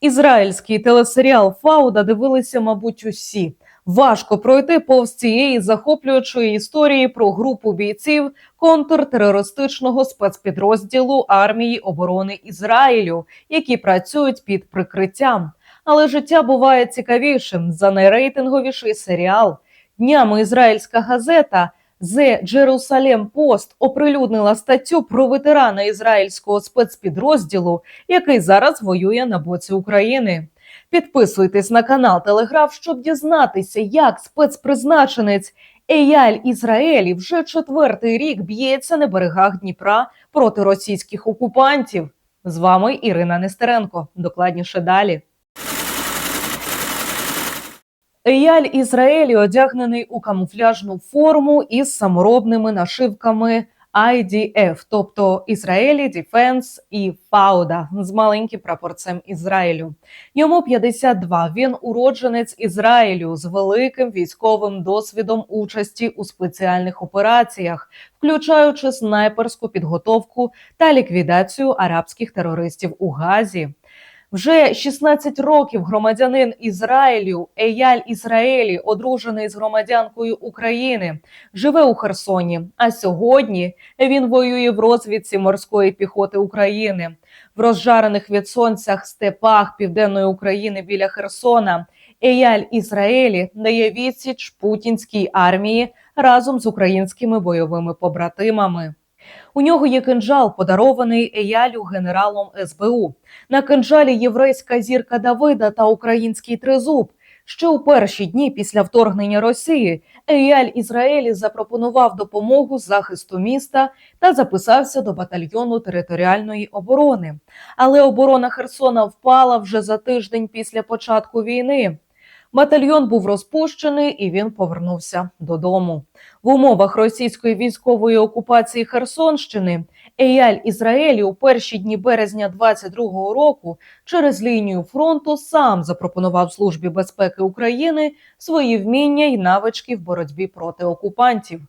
Ізраїльський телесеріал Фауда дивилися, мабуть, усі. Важко пройти повз цієї захоплюючої історії про групу бійців контртерористичного спецпідрозділу армії оборони Ізраїлю, які працюють під прикриттям. Але життя буває цікавішим за найрейтинговіший серіал. Днями ізраїльська газета The Jerusalem Post оприлюднила статтю про ветерана ізраїльського спецпідрозділу, який зараз воює на боці України. Підписуйтесь на канал Телеграф, щоб дізнатися, як спецпризначенець Еяль Ізраїлі вже четвертий рік б'ється на берегах Дніпра проти російських окупантів. З вами Ірина Нестеренко. Докладніше далі. Еяль Ізраїлі одягнений у камуфляжну форму із саморобними нашивками IDF, тобто Ізраїлі Дефенс і Фауда з маленьким прапорцем Ізраїлю. Йому 52. Він уродженець Ізраїлю з великим військовим досвідом участі у спеціальних операціях, включаючи снайперську підготовку та ліквідацію арабських терористів у Газі. Вже 16 років громадянин Ізраїлю Еяль Ізраїлі, одружений з громадянкою України, живе у Херсоні. А сьогодні він воює в розвідці морської піхоти України в розжарених від сонцях степах південної України біля Херсона. Еяль Ізраїлі дає відсіч путінській армії разом з українськими бойовими побратимами. У нього є кинджал, подарований Еялю генералом СБУ. На кинджалі єврейська зірка Давида та український тризуб. Ще у перші дні після вторгнення Росії Еяль Ізраїлі запропонував допомогу захисту міста та записався до батальйону територіальної оборони. Але оборона Херсона впала вже за тиждень після початку війни. Батальйон був розпущений і він повернувся додому. В умовах російської військової окупації Херсонщини Еяль Ізраїлі у перші дні березня 22-го року через лінію фронту сам запропонував службі безпеки України свої вміння й навички в боротьбі проти окупантів.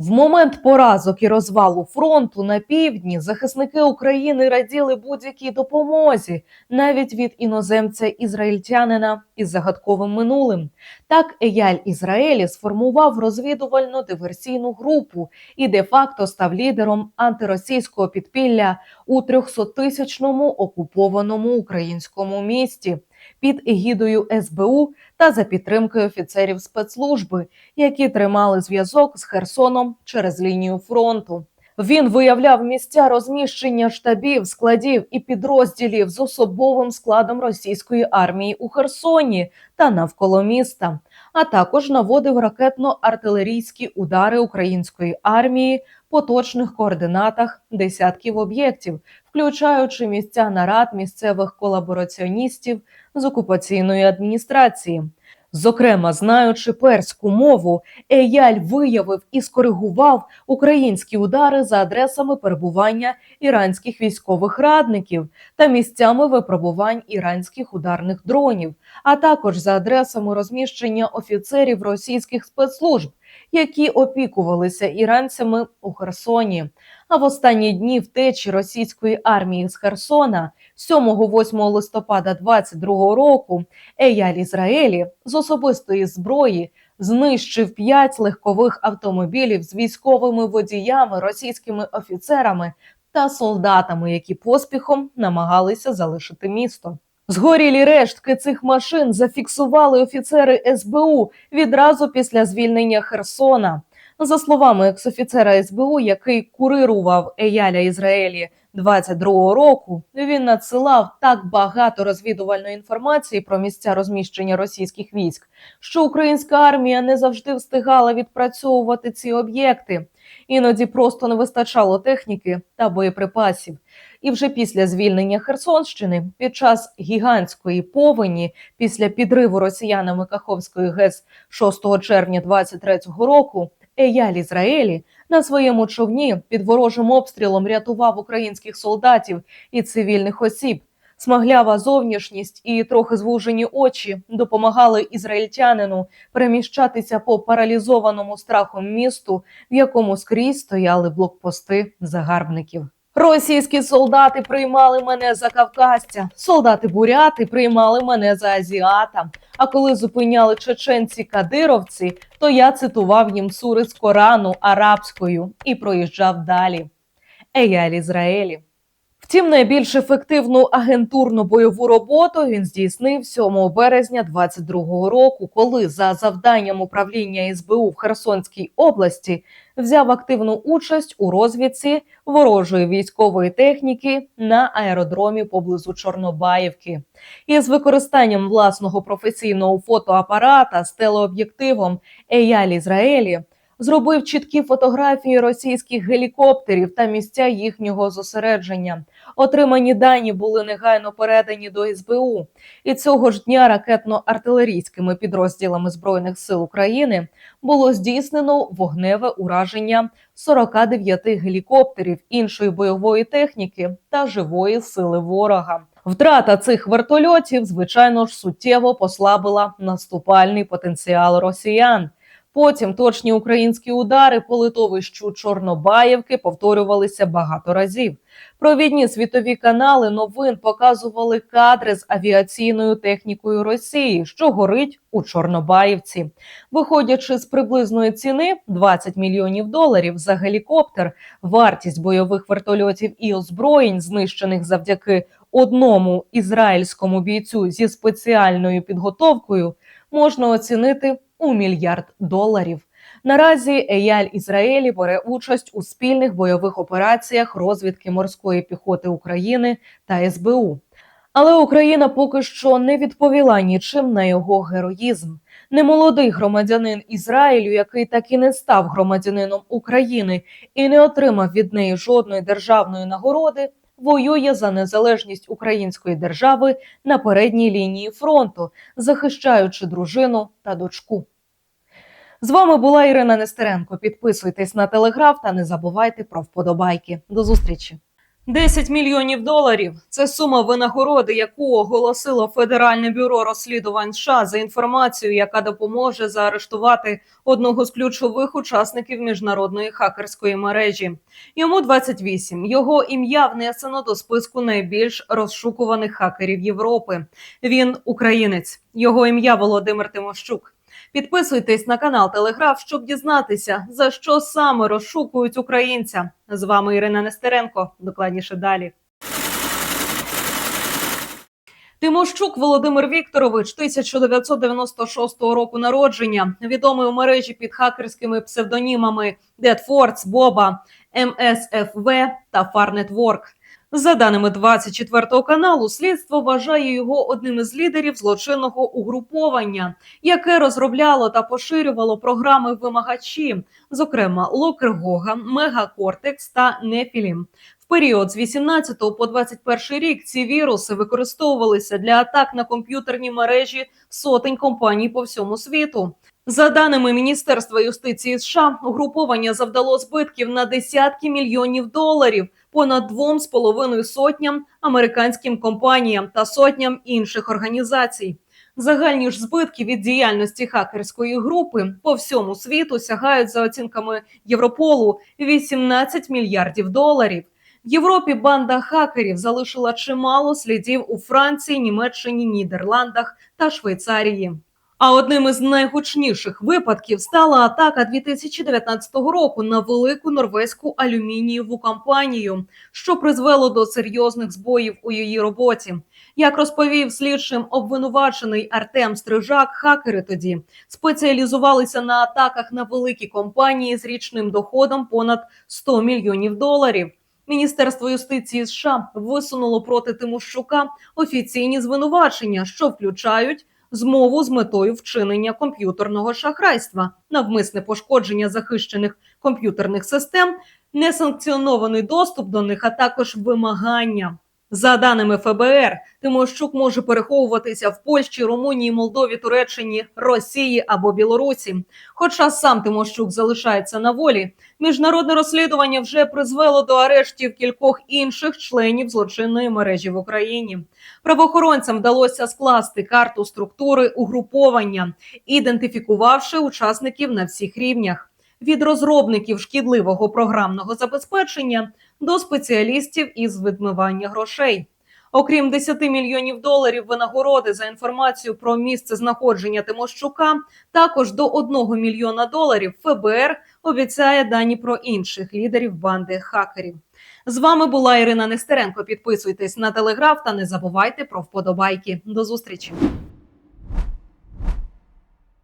В момент поразок і розвалу фронту на півдні захисники України раділи будь-якій допомозі, навіть від іноземця ізраїльтянина із загадковим минулим. Так Еяль Ізраїлі сформував розвідувально диверсійну групу і де-факто став лідером антиросійського підпілля у 300-тисячному окупованому українському місті під егідою СБУ та за підтримкою офіцерів спецслужби, які тримали зв'язок з Херсоном через лінію фронту. Він виявляв місця розміщення штабів, складів і підрозділів з особовим складом російської армії у Херсоні та навколо міста, а також наводив ракетно-артилерійські удари української армії по точних координатах десятків об'єктів, включаючи місця нарад місцевих колабораціоністів з окупаційної адміністрації. Зокрема, знаючи перську мову, Еяль виявив і скоригував українські удари за адресами перебування іранських військових радників та місцями випробувань іранських ударних дронів, а також за адресами розміщення офіцерів російських спецслужб, які опікувалися іранцями у Херсоні. А в останні дні втечі російської армії з Херсона 7-8 листопада 22 року Еяль Ізраїлі з особистої зброї знищив п'ять легкових автомобілів з військовими водіями, російськими офіцерами та солдатами, які поспіхом намагалися залишити місто. Згорілі рештки цих машин зафіксували офіцери СБУ відразу після звільнення Херсона. За словами екс-офіцера СБУ, який курирував Еяля Ізраїлі 22-го року, він надсилав так багато розвідувальної інформації про місця розміщення російських військ, що українська армія не завжди встигала відпрацьовувати ці об'єкти. Іноді просто не вистачало техніки та боєприпасів. І вже після звільнення Херсонщини, під час гігантської повені, після підриву росіянами Каховської ГЕС 6 червня 23-го року, Еяль Ізраїлі на своєму човні під ворожим обстрілом рятував українських солдатів і цивільних осіб. Смаглява зовнішність і трохи звужені очі допомагали ізраїльтянину переміщатися по паралізованому страхом місту, в якому скрізь стояли блокпости загарбників. Російські солдати приймали мене за кавказця, солдати буряти приймали мене за азіата. А коли зупиняли чеченці кадировці, то я цитував їм сури з Корану арабською і проїжджав далі. Еяль Ізраїлі. Втім, найбільш ефективну агентурну бойову роботу він здійснив 7 березня 22-го року, коли за завданням управління СБУ в Херсонській області взяв активну участь у розвідці ворожої військової техніки на аеродромі поблизу Чорнобаївки. Із використанням власного професійного фотоапарата з телеоб'єктивом Еяль Ізраїлі зробив чіткі фотографії російських гелікоптерів та місця їхнього зосередження. Отримані дані були негайно передані до СБУ. І цього ж дня ракетно-артилерійськими підрозділами збройних сил України було здійснено вогневе ураження 49 гелікоптерів іншої бойової техніки та живої сили ворога. Втрата цих вертольотів, звичайно ж, суттєво послабила наступальний потенціал росіян. Потім точні українські удари по литовищу Чорнобаївки повторювалися багато разів. Провідні світові канали новин показували кадри з авіаційною технікою Росії, що горить у Чорнобаївці. Виходячи з приблизної ціни 20 мільйонів доларів за гелікоптер, вартість бойових вертольотів і озброєнь, знищених завдяки одному ізраїльському бійцю зі спеціальною підготовкою, можна оцінити у мільярд доларів. Наразі Еяль Ізраїлі бере участь у спільних бойових операціях розвідки морської піхоти України та СБУ. Але Україна поки що не відповіла нічим на його героїзм. Немолодий громадянин Ізраїлю, який так і не став громадянином України і не отримав від неї жодної державної нагороди, воює за незалежність української держави на передній лінії фронту, захищаючи дружину та дочку. З вами була Ірина Нестеренко. Підписуйтесь на телеграф та не забувайте про вподобайки. До зустрічі. 10 мільйонів доларів це сума винагороди, яку оголосило Федеральне бюро розслідувань США за інформацію, яка допоможе заарештувати одного з ключових учасників міжнародної хакерської мережі. Йому 28. Його ім'я внесено до списку найбільш розшукуваних хакерів Європи. Він українець. Його ім'я Володимир Тимощук. Підписуйтесь на канал Телеграф, щоб дізнатися, за що саме розшукують українця. З вами Ірина Нестеренко. Докладніше далі. Тимощук Володимир Вікторович, 1996 року народження, відомий у мережі під хакерськими псевдонімами Дедфордс, Боба, МСФВ та Фарнетворк. За даними 24 каналу, слідство вважає його одним із лідерів злочинного угруповання, яке розробляло та поширювало програми вимагачі, зокрема Локергога, Мегакортекс та Нефілім. В період з 18 по 21 рік ці віруси використовувалися для атак на комп'ютерні мережі сотень компаній по всьому світу. За даними Міністерства юстиції США, угруповання завдало збитків на десятки мільйонів доларів понад двом з половиною сотням американським компаніям та сотням інших організацій. Загальні ж збитки від діяльності хакерської групи по всьому світу сягають за оцінками Європолу 18 мільярдів доларів. В Європі банда хакерів залишила чимало слідів у Франції, Німеччині, Нідерландах та Швейцарії. А одним із найгучніших випадків стала атака 2019 року на велику норвезьку алюмінієву компанію, що призвело до серйозних збоїв у її роботі. Як розповів слідчим обвинувачений Артем Стрижак, хакери тоді спеціалізувалися на атаках на великі компанії з річним доходом понад 100 мільйонів доларів. Міністерство юстиції США висунуло проти Тимощука офіційні звинувачення, що включають змову з метою вчинення комп'ютерного шахрайства, навмисне пошкодження захищених комп'ютерних систем, несанкціонований доступ до них, а також вимагання. За даними ФБР, Тимощук може переховуватися в Польщі, Румунії, Молдові, Туреччині, Росії або Білорусі. Хоча сам Тимощук залишається на волі, міжнародне розслідування вже призвело до арештів кількох інших членів злочинної мережі в Україні. Правоохоронцям вдалося скласти карту структури угруповання, ідентифікувавши учасників на всіх рівнях. Від розробників шкідливого програмного забезпечення до спеціалістів із відмивання грошей. Окрім 10 мільйонів доларів винагороди за інформацію про місце знаходження Тимощука, також до 1 мільйона доларів ФБР обіцяє дані про інших лідерів банди хакерів. З вами була Ірина Нестеренко. Підписуйтесь на телеграф та не забувайте про вподобайки. До зустрічі.